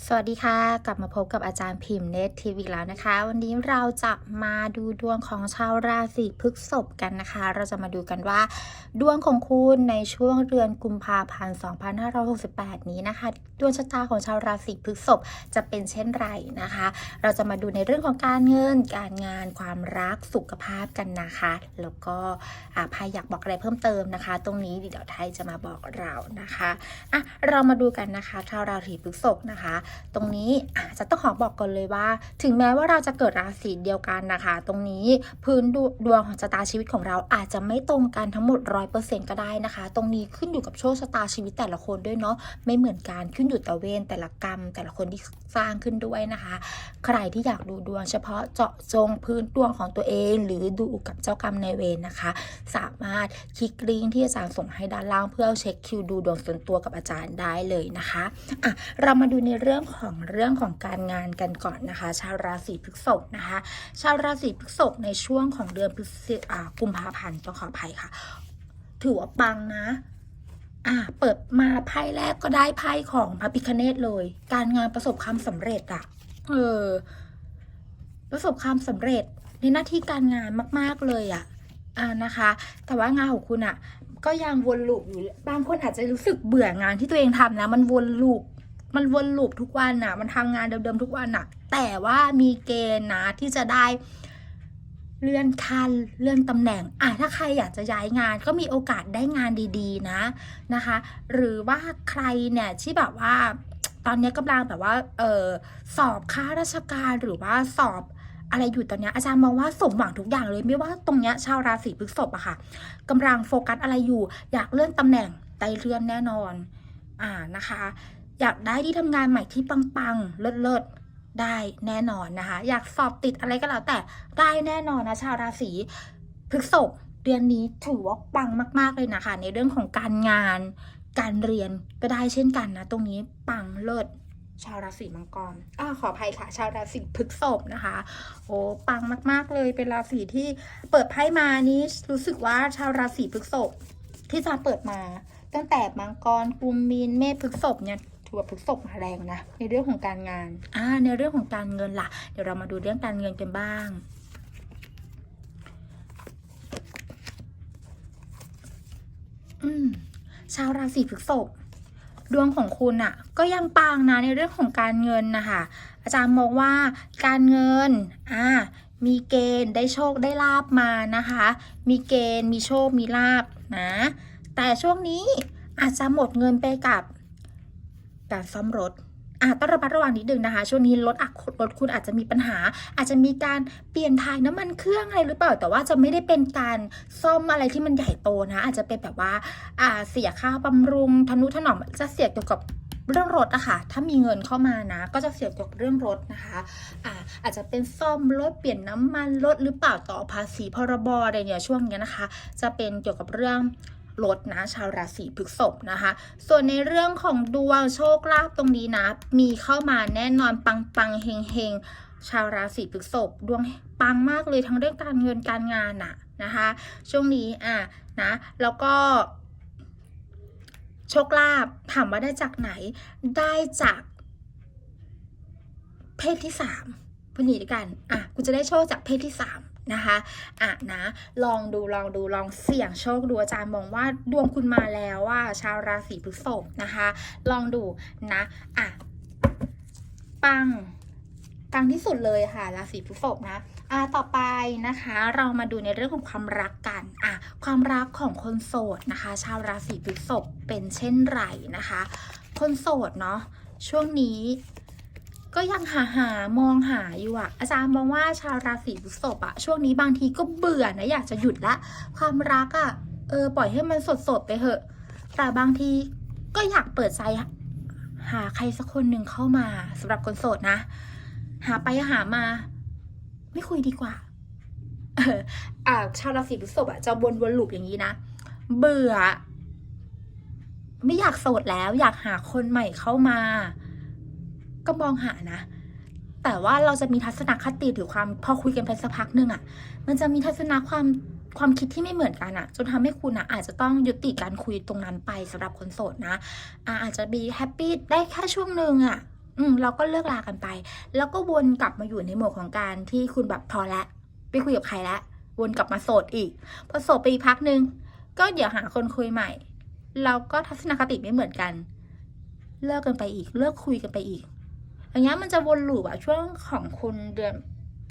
สวัสดีค่ะ กลับมาพบกับอาจารย์พิมพ์เนตทีวีแล้วนะคะ วันนี้เราจะมาดูดวงของชาวราศีพฤษภกันนะคะ เราจะมาดูกันว่า ดวงของคุณในช่วงเดือนกุมภาพันธ์ 2568 นี้นะคะ ดวงชะตาของชาวราศีพฤษภจะเป็นเช่นไรนะคะ เราจะมาดูในเรื่องของการเงิน การงาน ความรักสุขภาพกันนะคะ แล้วก็อาใครอยากบอกอะไรเพิ่มเติมนะคะ ตรงนี้เดี๋ยวไทยจะมาบอกเรานะคะอะเรามาดูกันนะคะชาวราศีพฤษภนะคะตรงนี้อะจะต้องขอบอกก่อนเลยว่า ถึงแม้ว่าเราจะเกิดราศีเดียวกันนะคะ ตรงนี้พื้นดวดวงของชะตาชีวิตของเราอาจจะไม่ตรงกันทั้งหมดร้อยเปอร์เซ็นต์ก็ได้นะคะ ตรงนี้ขึ้นอยู่กับโชคชะตาชีวิตแต่ละคนด้วยเนาะไม่เหมือนกันขึ้นอยู่แต่เวรแต่ละกรรม แต่ละคนที่สร้างขึ้นด้วยนะคะ ใครที่อยากดูดวงเฉพาะเจาะจงพื้นดวงของตัวเอง หรือดูกับเจ้ากรรมในเวรนะคะ สามารถคลิกลิงก์ที่อาจารย์ส่งให้ด้านล่างเพื่อเช็คคิวดูดวงส่วนตัวกับอาจารย์ได้เลยนะคะอะเรามาดูในเรื่องื่องของเรื่องของการงานกันก่อนนะคะ ชาวราศีพฤษภนะคะ ชาวราศีพฤษภในช่วงของเดือนพฤศจิอ่ากุมภาพันธ์ต้องขออภัยค่ะ ถือว่าปังนะอะเปิดมาไพ่แรกก็ได้ไพ่ของพระพิคเนตเลย การงานประสบความสำเร็จอะเออประสบความสำเร็จในหน้าที่การงานมาก ๆเลยอะอ่านะคะ แต่ว่างานของคุณอะก็ยังวนลูปอยู่ บางคนอาจจะรู้สึกเบื่องานที่ตัวเองทำนะ มันวนลูป มันวนลูปทุกวันน่ะ มันทำงานเดิมๆทุกวันน่ะ แต่ว่ามีเกณฑ์นะที่จะได้เลื่อนขั้นเลื่อนตำแหน่งอะถ้าใครอยากจะย้ายงานก็มีโอกาสได้งานดีๆนะนะคะ หรือว่าใครเนี่ยที่แบบว่า ตอนนี้กำลังแบบว่าเออสอบข้าราชการหรือว่าสอบอะไรอยู่ตอนนี้อาจารย์มองว่าสมหวังทุกอย่างเลย ไม่ว่าตรงเนี้ยชาวราศีพฤษภอะค่ะกำลังโฟกัสอะไรอยู่ อยากเลื่อนตำแหน่งได้เลื่อนแน่นอนอ่านะคะ อยากได้ที่ทำงานใหม่ที่ปังๆ เลิศๆ ได้แน่นอนนะคะ อยากสอบติดอะไรก็แล้วแต่ได้แน่นอนนะชาวราศีพฤษภเดือนนี้ถือว่าปังมาก ๆ เลยนะคะ ในเรื่องของการงาน การเรียนก็ได้เช่นกันนะ ตรงนี้ปังเลิศชาวราศีมังกรอ่าขออภัยค่ะ ชาวราศีพฤษภนะคะ โอ้ปังมากๆเลยเป็นราศีที่เปิดไพ่มานี้รู้สึกว่าชาวราศีพฤษภที่จะเปิดมา ตั้งแต่มังกรกุมมีนเมษพฤษภเนี่ย ถือว่าพฤษภมาแรงนะ ในเรื่องของการงาน อ่า ในเรื่องของการเงินล่ะ เดี๋ยวเรามาดูเรื่องการเงินกันบ้างอืมชาวราศีพฤษภดวงของคุณอะก็ยังปังนะในเรื่องของการเงินนะคะ อาจารย์มองว่าการเงินอ่ามีเกณฑ์ได้โชคได้ลาบมานะคะ มีเกณฑ์มีโชคมีลาบนะ แต่ช่วงนี้อาจจะหมดเงินไปกับ การซ่อมรถอะต้องระมัดระวังนิดนึงนะคะ ช่วงนี้รถอะรถคุณอาจจะมีปัญหา อาจจะมีการเปลี่ยนถ่ายน้ำมันเครื่องอะไรหรือเปล่า แต่ว่าจะไม่ได้เป็นการซ่อมอะไรที่มันใหญ่โตนะ อาจจะเป็นแบบว่าอ่าเสียค่าบำรุงทนุถนอมจะเสียเกี่ยวกับเรื่องรถอะค่ะ ถ้ามีเงินเข้ามานะ ก็จะเสียเกี่ยวกับเรื่องรถนะคะอ่าอาจจะเป็นซ่อมรถเปลี่ยนน้ำมันรถหรือเปล่าต่อภาษีพรบอะไรเนี่ยช่วงนี้นะคะ จะเป็นเกี่ยวกับเรื่อง รถนะชาวราศีพฤษภนะคะ ส่วนในเรื่องของดวงโชคลาภตรงนี้นะ มีเข้ามาแน่นอนปังปังเฮงเฮงชาวราศีพฤษภดวงปังมากเลยทั้งเรื่องการเงินการงานน่ะนะคะ ช่วงนี้อะนะแล้วก็โชคลาภถามว่าได้จากไหนได้จาก เพศที่สามพูดอย่างนี้ด้วยกันอะคุณจะได้โชคจากเพศที่สาม นะคะอะนะลองดูลองดูลองเสี่ยงโชคดูอาจารย์มองว่าดวงคุณมาแล้วว่าชาวราศีพฤษภนะคะ ลองดูนะอะปังปังที่สุดเลยค่ะราศีพฤษภนะอะต่อไปนะคะ เรามาดูในเรื่องของความรักกันอะความรักของคนโสดนะคะ ชาวราศีพฤษภเป็นเช่นไรนะคะ คนโสดเนาะช่วงนี้ ก็ยังหาหามองหาอยู่อะอาจารย์มองว่าชาวราศีพฤษภอะช่วงนี้บางทีก็เบื่อนะอยากจะหยุดละ ความรักอะเออปล่อยให้มันสดๆไปเถอะ แต่บางทีก็อยากเปิดใจหาใครสักคนหนึ่งเข้ามาสำหรับคนโสดนะ หาไปหามา ไม่คุยดีกว่าอออ่าชาวราศีพฤษภอะจะวนวนลูปอย่างนี้นะ เบื่อ ไม่อยากโสดแล้ว อยากหาคนใหม่เข้ามา ก็มองหานะ แต่ว่าเราจะมีทัศนคติหรือความพอคุยกันไปสักพักหนึ่งอะ่ะ มันจะมีทัศนะความความคิดที่ไม่เหมือนกันอะ่ะจนทำให้คุณอะ่ะอาจจะต้องยุติการคุยตรงนั้นไปสำหรับคนโสดนะอ่าอาจจะมีแฮปปี้ได้แค่ช่วงหนึ่งอะ่ะอืมเราก็เลิกลากันไป แล้วก็วนกลับมาอยู่ในโหมดของการที่คุณแบบพอละไปคุยกับใครละวนกลับมาโสดอีกพอโสดไปอีกพักหนึ่งก็เดี๋ยวหาคนคุยใหม่ เราก็ทัศนคติไม่เหมือนกัน เลิกกันไปอีก เลิกคุยกันไปอีก อย่างเงี้ยมันจะวนลูปอะช่วงของคุณเดือน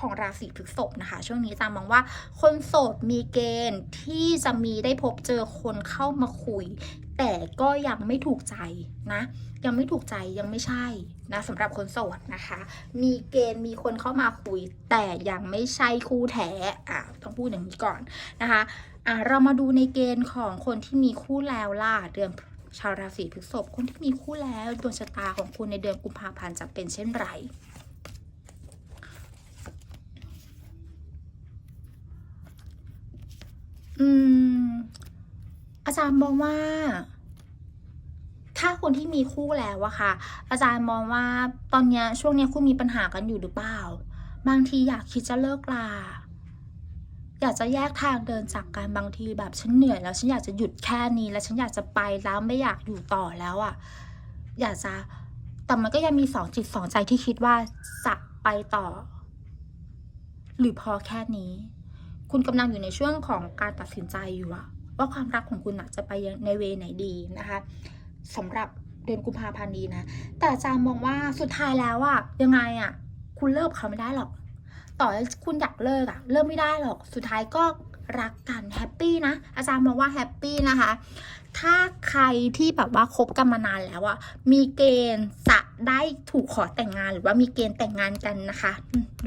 ของราศีพฤษภนะคะ ช่วงนี้ตามมองว่า คนโสดมีเกณฑ์ที่จะมีได้พบเจอคนเข้ามาคุย แต่ก็ยังไม่ถูกใจนะ ยังไม่ถูกใจยังไม่ใช่นะสำหรับคนโสดนะคะ มีเกณฑ์มีคนเข้ามาคุย แต่ยังไม่ใช่คู่แท้อะต้องพูดอย่างนี้ก่อนนะคะอะเรามาดูในเกณฑ์ของคนที่มีคู่แล้วล่ะเดือน ชาวราศีพฤษภคนที่มีคู่แล้วดวงชะตาของคุณในเดือนกุมภาพันธ์จะเป็นเช่นไรอืม อาจารย์มองว่า ถ้าคนที่มีคู่แล้วอะค่ะ อาจารย์มองว่าตอนเนี้ยช่วงเนี้ยคุณมีปัญหากันอยู่หรือเปล่า บางทีอยากคิดจะเลิกลา อยากจะแยกทางเดินจากกันบางทีแบบฉันเหนื่อยแล้วฉันอยากจะหยุดแค่นี้ แล้วฉันอยากจะไปแล้วไม่อยากอยู่ต่อแล้วอะอยากจะแต่มันก็ยังมีสองจิตสองใจที่คิดว่าจะไปต่อ หรือพอแค่นี้ คุณกำลังอยู่ในช่วงของการตัดสินใจอยู่อะว่าความรักของคุณอะจะไปในเวไหนดีนะคะสำหรับเดือนกุมภาพันธ์นี้นะ แต่จามองว่าสุดท้ายแล้วอะยังไงอะคุณเลิกเขาไม่ได้หรอก ต่อให้คุณอยากเลิกอะเลิกไม่ได้หรอกสุดท้ายก็รักกันแฮปปี้นะ อาจารย์มองว่าแฮปปี้นะคะ ถ้าใครที่แบบว่าคบกันมานานแล้วอะมีเกณฑ์จะได้ถูกขอแต่งงานหรือว่ามีเกณฑ์แต่งงานกันนะคะ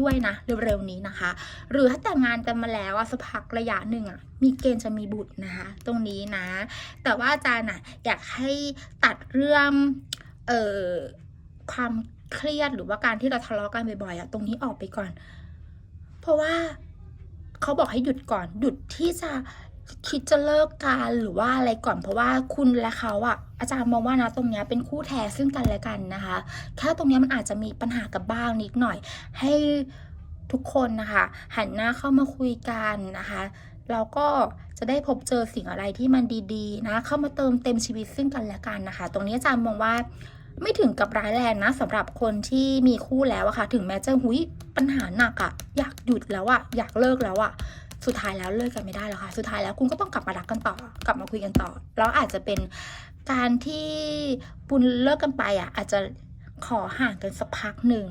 ด้วยนะเร็วๆนี้นะคะ หรือถ้าแต่งงานกันมาแล้วอะสักพักระยะหนึ่งอะมีเกณฑ์จะมีบุตรนะคะ ตรงนี้นะ แต่ว่าอาจารย์อะอยากให้ตัดเรื่องเอ่อความเครียดหรือว่าการที่เราทะเลาะกันบ่อยๆอะตรงนี้ออกไปก่อน เพราะว่าเขาบอกให้หยุดก่อน หยุดที่จะคิดจะเลิกกันหรือว่าอะไรก่อนเพราะว่าคุณและเขาอะอาจารย์มองว่านะตรงเนี้ยเป็นคู่แท้ซึ่งกันและกันนะคะ แค่ตรงเนี้ยมันอาจจะมีปัญหากับบ้างนิดหน่อย ให้ทุกคนนะคะ หันหน้าเข้ามาคุยกันนะคะแล้วก็จะได้พบเจอสิ่งอะไรที่มันดีๆ นะ เข้ามาเติมเต็มชีวิตซึ่งกันและกันนะคะ ตรงนี้อาจารย์มองว่า ไม่ถึงกับร้ายแรงนะสำหรับคนที่มีคู่แล้วอะค่ะ ถึงแม้จะหุยปัญหาหนักอะอยากหยุดแล้วอะอยากเลิกแล้วอะสุดท้ายแล้วเลิกกันไม่ได้แล้วค่ะ สุดท้ายแล้วคุณก็ต้องกลับมารักกันต่อ กลับมาคุยกันต่อ แล้วอาจจะเป็นการที่ปุณเลิกกันไปอะอาจจะขอห่างกันสักพักหนึ่ง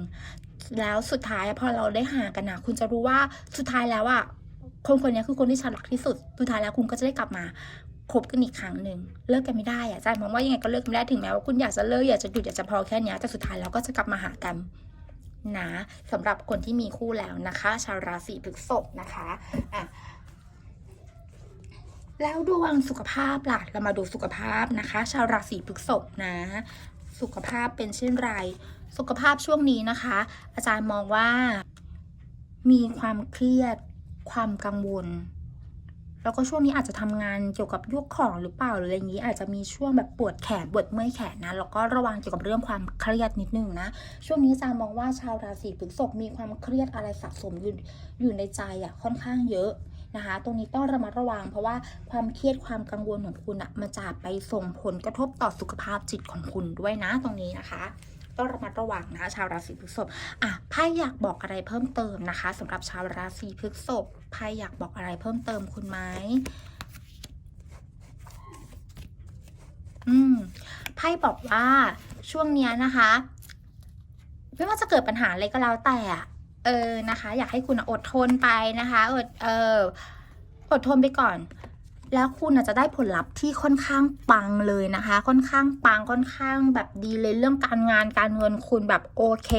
แล้วสุดท้ายพอเราได้ห่างกันนะคุณจะรู้ว่าสุดท้ายแล้วอะคนคนนี้คือคนที่ฉันรักที่สุด สุดท้ายแล้วคุณก็จะได้กลับมา คบกันอีกครั้งหนึ่งเลิกกันไม่ได้อะอาจารย์มองว่ายังไงก็เลิกกันไม่ได้ถึงแม้ว่าคุณอยากจะเลิกอยากจะหยุดอยากจะพอแค่นี้แต่สุดท้ายแล้วก็จะกลับมาหากันนะสำหรับคนที่มีคู่แล้วนะคะ ชาวราศีพฤษภนะคะอะแล้วดวงสุขภาพล่ะเรามาดูสุขภาพนะคะ ชาวราศีพฤษภนะ สุขภาพเป็นเช่นไร สุขภาพช่วงนี้นะคะ อาจารย์มองว่ามีความเครียดความกังวล แล้วก็ช่วงนี้อาจจะทำงานเกี่ยวกับยกของหรือเปล่าหรืออะไรอย่างนี้อาจจะมีช่วงแบบปวดแขนปวดเมื่อยแขนนะแล้วก็ระวังเกี่ยวกับเรื่องความเครียดนิดนึงนะช่วงนี้จามองว่าชาวราศีพฤษภมีความเครียดอะไรสะสมอยู่อยู่ในใจอะค่อนข้างเยอะนะคะ ตรงนี้ต้องระมัดระวัง เพราะว่าความเครียดความกังวลของคุณอะมันจะไปส่งผลกระทบต่อสุขภาพจิตของคุณด้วยนะตรงนี้นะคะ ต้องระมัดระวังนะชาวราศีพฤษภอะไพ่อยากบอกอะไรเพิ่มเติมนะคะสำหรับชาวราศีพฤษภไพ่อยากบอกอะไรเพิ่มเติมคุณไหมอืมไพ่บอกว่าช่วงเนี้ยนะคะ ไม่ว่าจะเกิดปัญหาอะไรก็แล้วแต่เออนะคะ อยากให้คุณอะอดทนไปนะคะ อดเอออดทนไปก่อน แล้วคุณอาจจะได้ผลลัพธ์ที่ค่อนข้างปังเลยนะคะ ค่อนข้างปังค่อนข้างแบบดีเลยเรื่องการงานการเงินคุณแบบโอเค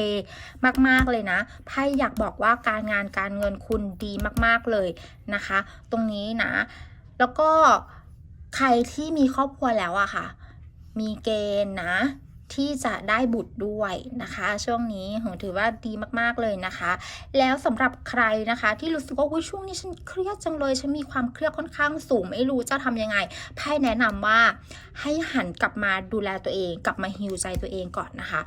มากๆเลยนะไพ่อยากบอกว่าการงานการเงินคุณดีมากๆเลยนะคะ ตรงนี้นะ แล้วก็ใครที่มีครอบครัวแล้วอะค่ะ มีเกณฑ์นะ ที่จะได้บุตรด้วยนะคะ ช่วงนี้ถือว่าดีมากๆเลยนะคะ แล้วสำหรับใครนะคะ ที่รู้สึกว่าอุ๊ยช่วงนี้ฉันเครียดจังเลยฉันมีความเครียดค่อนข้างสูงไม่รู้จะทำยังไงไพ่แนะนำว่าให้หันกลับมาดูแลตัวเอง กลับมาฮิวใจตัวเองก่อนนะคะ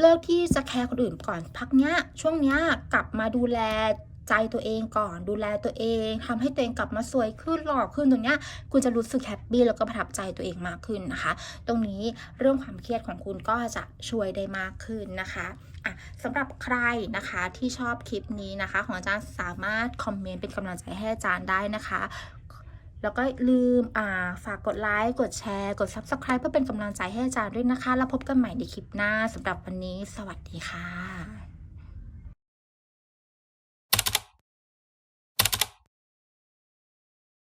เลิกที่จะแคร์คนอื่นก่อนพักเนี้ยช่วงเนี้ยกลับมาดูแล ใจตัวเองก่อนดูแลตัวเองทำให้ตัวเองกลับมาสวยขึ้นหล่อขึ้นตรงเนี้ยคุณจะรู้สึกแฮปปี้แล้วก็ประทับใจตัวเองมากขึ้นนะคะ ตรงนี้เรื่องความเครียดของคุณก็จะช่วยได้มากขึ้นนะคะสำหรับใครนะคะที่ชอบคลิปนี้นะคะ ของอาจารย์สามารถคอมเมนต์เป็นกำลังใจให้อาจารย์ได้นะคะแล้วก็ลืมฝากกดไลค์ กดแชร์ กด Subscribe เพื่อเป็นกำลังใจให้อาจารย์ด้วยนะคะ แล้วพบกันใหม่ในคลิปหน้าสำหรับวันนี้ สวัสดีค่ะ